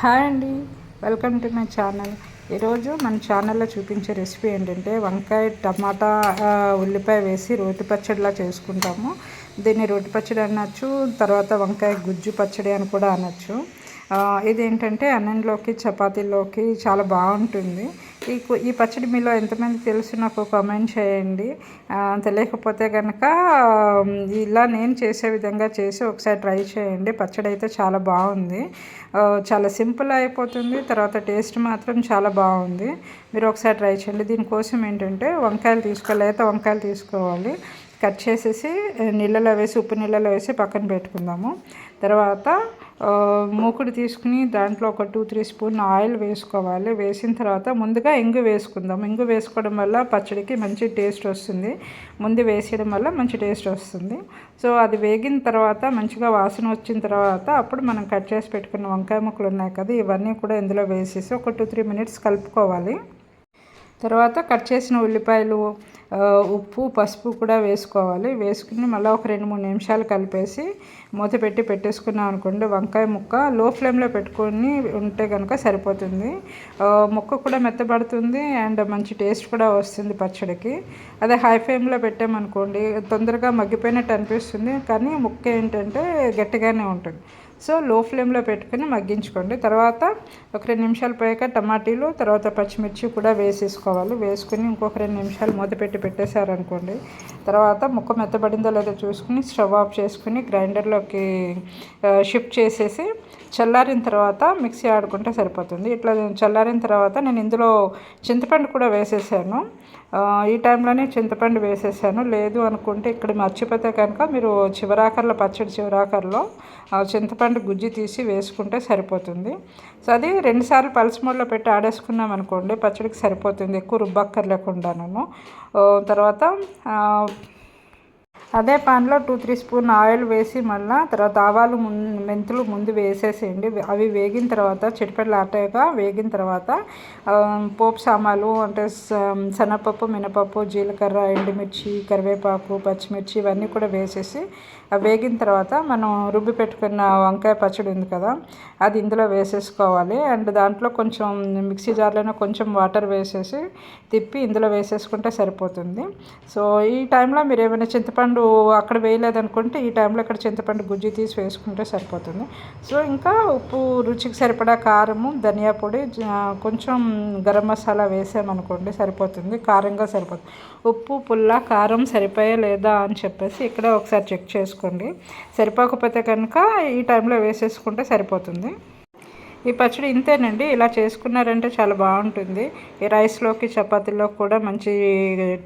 Hi అండి. Welcome to my channel. ఈరోజు మన ఛానల్లో చూపించే రెసిపీ ఏంటంటే వంకాయ టమాటా ఉల్లిపాయ వేసి రోటి పచ్చడిలా చేసుకుంటాము. దీన్ని రోటి పచ్చడి అనొచ్చు తర్వాత వంకాయ గుజ్జు పచ్చడి అని కూడా అనొచ్చు. ఇదేంటంటే అన్నంలోకి చపాతీలోకి చాలా బాగుంటుంది. ఈ ఈ పచ్చడి మీలో ఎంతమంది తెలుసు నాకు కామెంట్ చేయండి. తెలియకపోతే కనుక ఇలా నేను చేసే విధంగా చేసి ఒకసారి ట్రై చేయండి. పచ్చడి అయితే చాలా బాగుంది. చాలా సింపుల్ అయిపోతుంది. తర్వాత టేస్ట్ మాత్రం చాలా బాగుంది. మీరు ఒకసారి ట్రై చేయండి. దీనికోసం ఏంటంటే వంకాయలు తీసుకోవాలి లేత వంకాయలు తీసుకోవాలి. కట్ చేసేసి నీళ్ళలో వేసి ఉప్పు నీళ్ళలో వేసి పక్కన పెట్టుకుందాము. తర్వాత మూకుడు తీసుకుని దాంట్లో ఒక టూ త్రీ స్పూన్ ఆయిల్ వేసుకోవాలి. వేసిన తర్వాత ముందుగా ఇంగు వేసుకుందాం. ఇంగు వేసుకోవడం వల్ల పచ్చడికి మంచి టేస్ట్ వస్తుంది. ముందు వేసేయడం వల్ల మంచి టేస్ట్ వస్తుంది. సో అది వేగిన తర్వాత మంచిగా వాసన వచ్చిన తర్వాత అప్పుడు మనం కట్ చేసి పెట్టుకున్న వంకాయ ముక్కలు ఉన్నాయి కదా ఇవన్నీ కూడా ఇందులో వేసేసి ఒక టూ త్రీ మినిట్స్ కలుపుకోవాలి. తర్వాత కట్ చేసిన ఉల్లిపాయలు ఉప్పు పసుపు కూడా వేసుకోవాలి. వేసుకుని మళ్ళీ ఒక రెండు మూడు నిమిషాలు కలిపేసి మూత పెట్టి పెట్టేసుకున్నాం అనుకోండి. వంకాయ ముక్క లో ఫ్లేమ్లో పెట్టుకొని ఉంటే కనుక సరిపోతుంది. ముక్క కూడా మెత్తబడుతుంది అండ్ మంచి టేస్ట్ కూడా వస్తుంది పచ్చడికి. అదే హై ఫ్లేమ్లో పెట్టామనుకోండి తొందరగా మగ్గిపోయినట్టు అనిపిస్తుంది. కానీ ముక్క ఏంటంటే గట్టిగానే ఉంటుంది. సో లో ఫ్లేమ్లో పెట్టుకుని మగ్గించుకోండి. తర్వాత ఒక రెండు నిమిషాలు పోయాక టమాటీలు తర్వాత పచ్చిమిర్చి కూడా వేసేసుకోవాలి. వేసుకుని ఇంకొక రెండు నిమిషాలు మూత పెట్టి పెట్టేశారనుకోండి. తర్వాత ముక్క మెత్తబడిందో లేదో చూసుకుని స్టవ్ ఆఫ్ చేసుకుని గ్రైండర్లోకి షిఫ్ట్ చేసేసి చల్లారిన తర్వాత మిక్సీ ఆడుకుంటే సరిపోతుంది. ఇట్లా చల్లారిన తర్వాత నేను ఇందులో చింతపండు కూడా వేసేసాను. ఈ టైంలోనే చింతపండు వేసేసాను. లేదు అనుకుంటే ఇక్కడ మర్చిపోతే కనుక మీరు చివరాకర్లో పచ్చడి చివరాకర్లో చింతపండు గుజ్జి తీసి వేసుకుంటే సరిపోతుంది. సో అది రెండుసార్లు పల్స్ మూడలో పెట్టి ఆడేసుకున్నాం అనుకోండి పచ్చడికి సరిపోతుంది. ఎక్కువ రుబ్బక్కర్లేకుండాను. తర్వాత అదే పాన్లో టూ త్రీ స్పూన్ ఆయిల్ వేసి మళ్ళీ తర్వాత ఆవాలు మెంతులు ముందు వేసేసేయండి. అవి వేగిన తర్వాత చిటిపెడలాటాగా వేగిన తర్వాత పోపు సామాలు అంటే శనగపప్పు మినపప్పు జీలకర్ర ఎండుమిర్చి కరివేపాకు పచ్చిమిర్చి ఇవన్నీ కూడా వేసేసి వేగిన తర్వాత మనం రుబ్బి పెట్టుకున్న వంకాయ పచ్చడి ఉంది కదా అది ఇందులో వేసేసుకోవాలి. అండ్ దాంట్లో కొంచెం మిక్సీ జార్లోనే కొంచెం వాటర్ వేసేసి తిప్పి ఇందులో వేసేసుకుంటే సరిపోతుంది. సో ఈ టైంలో మీరు ఏమైనా చింతపండు చింతపండు అక్కడ వేయలేదనుకుంటే ఈ టైంలో ఇక్కడ చింతపండు గుజ్జి తీసి వేసుకుంటే సరిపోతుంది. సో ఇంకా ఉప్పు రుచికి సరిపడా కారము ధనియా పొడి కొంచెం గరం మసాలా వేసామనుకోండి సరిపోతుంది కారంగా సరిపోతుంది. ఉప్పు పుల్ల కారం సరిపోయా లేదా అని చెప్పేసి ఇక్కడ ఒకసారి చెక్ చేసుకోండి. సరిపోకపోతే కనుక ఈ టైంలో వేసేసుకుంటే సరిపోతుంది. ఈ పచ్చడి ఇంతేనండి ఇలా చేసుకున్నారంటే చాలా బాగుంటుంది. ఈ రైస్లోకి చపాతీలో కూడా మంచి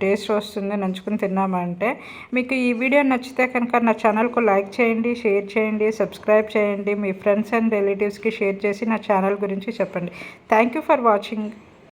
టేస్ట్ వస్తుంది నంచుకుని తిన్నామంటే. మీకు ఈ వీడియో నచ్చితే కనుక నా ఛానల్కు లైక్ చేయండి షేర్ చేయండి సబ్స్క్రైబ్ చేయండి. మీ ఫ్రెండ్స్ అండ్ రిలేటివ్స్కి షేర్ చేసి నా ఛానల్ గురించి చెప్పండి. Thank you for watching.